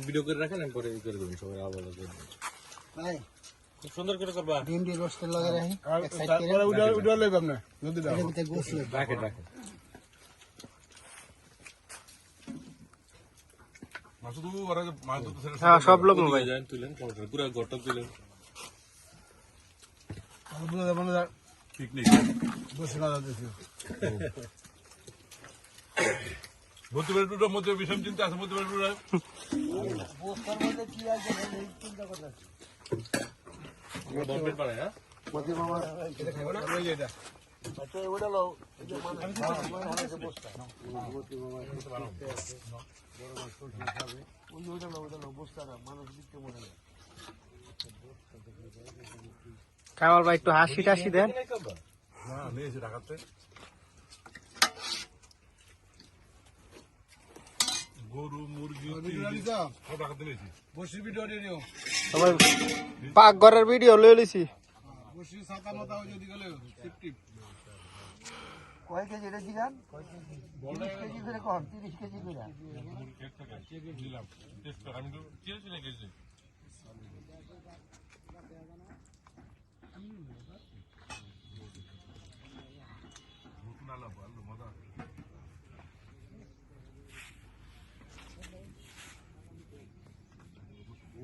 Video করে রাখেন আমি পরে করে দেবেন সবাই আলাদা করে খুব সুন্দর করে করবা। ডিম রোস্টের লগে রাখি আর এক সাইড তারপরে লইব আপনি যদি দাও এর গোস লইব হ্যাঁ সব লোক মোবাইল। তুলেন। পুরো ঘরটা তুলেন আর বুঝে যাব না পিকনিক বসে না যাচ্ছে মধ্যে বেড়ে মধ্যে বিষম চিন্তা আছে মধ্যে বেড়ে বস্তার মধ্যে কি আছে এই চিন্তা করতে আমরা বম্বের পাড়ায় হ্যাঁ? মতি মামা এটা খাইবো না ওই এটা আচ্ছা ওটা লও এই যে মানুষ মানুষের বস্তা মতি মামা ওই ওটা লও ওটা লও বস্তা মানুষ দিতে মনে হয় কামাল ভাই একটু হাসি টাসি দেন। ভিডিও কয় কেজি এটা জিগান তিরিশ কেজি করে কর তিরিশ কেজি করে। আমি তো না গেছি নতুন আলাপ আলো মজা আছে।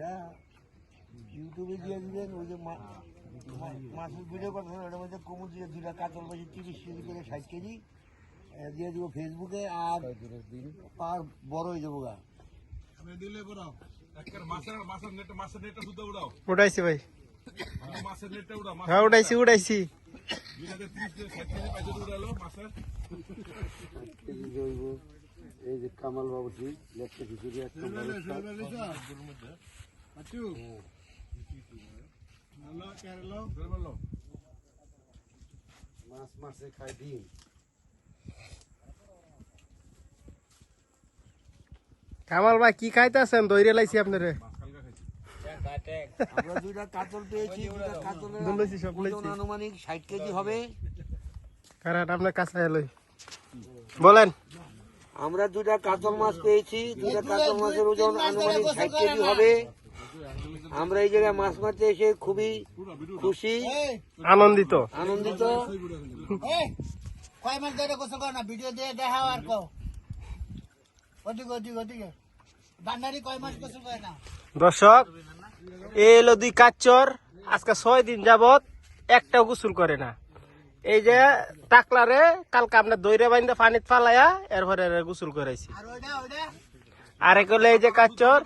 এরা ইউটিউবে দিয়ে দিলেন ওই যে মাছের ভিডিও করতে ওটার মধ্যে কুমুর দিয়ে দুটা কাতল মাছের তিরিশ কেজি করে ষাট কেজি দিয়ে দিব ফেসবুকে আর পার বড় হয়ে যাব গা। দিলে পড়াও একের মাছের মাছের নেটে মাছের নেটটা শুদ্ধ উড়াও। উঠাইছি ভাই। হ্যাঁ উঠাইছি উঠাইছি এই যে কামাল বাবুজি লেখতে খিচুড়ি একটা আচ্ছু মাছ খাই ডিম কামাল ভাই কি খাইতেছেন দৈরে লাইছি আপনারে মাছ কালকা খাইছি আমরা দুইটা কাতল পেয়েছি দুইটা কাতলের আনুমানিক ষাট কেজি হবে। কারণ আপনার কাছে বলেন। আমরা দুইটা কাতল মাছ পেয়েছি দুইটা কাতল মাছের ওজন আনুমানিক ষাট কেজি হবে। আমরা এই জায়গায় মাছ মারতে এসে খুবই খুশি আনন্দিত। আনন্দিত। কয় মাস ধরে গোসল না ভিডিও দিয়ে দেখাও আর কো ওদিকে ওদিকে ওদিকে। বান্নারি কয় মাস গোসল না? দর্শক এ এলো দুই কাচ্চর আজকে ছয় দিন যাবত একটাও গোসল করে না। এই যে টাকলারে কালকে আপনার দৈরে বাইন্দা পানিত ফালাইয়া এরপরে এরে গোসল করাইছি। আর এক হলো এই যে কাচ্চর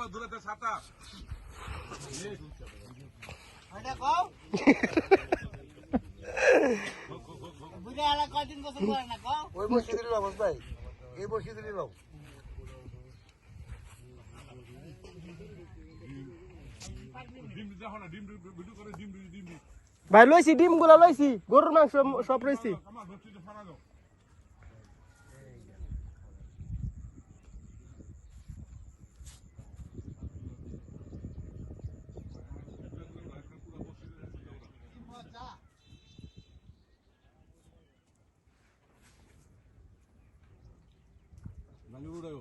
ভাই এই বসে দিল ডিম ভাই লইছি ডিমগুলা লইছি গরুর মাংস সব রয়েছি আমার ধরছি তো ফানা দাও নালি উড়াও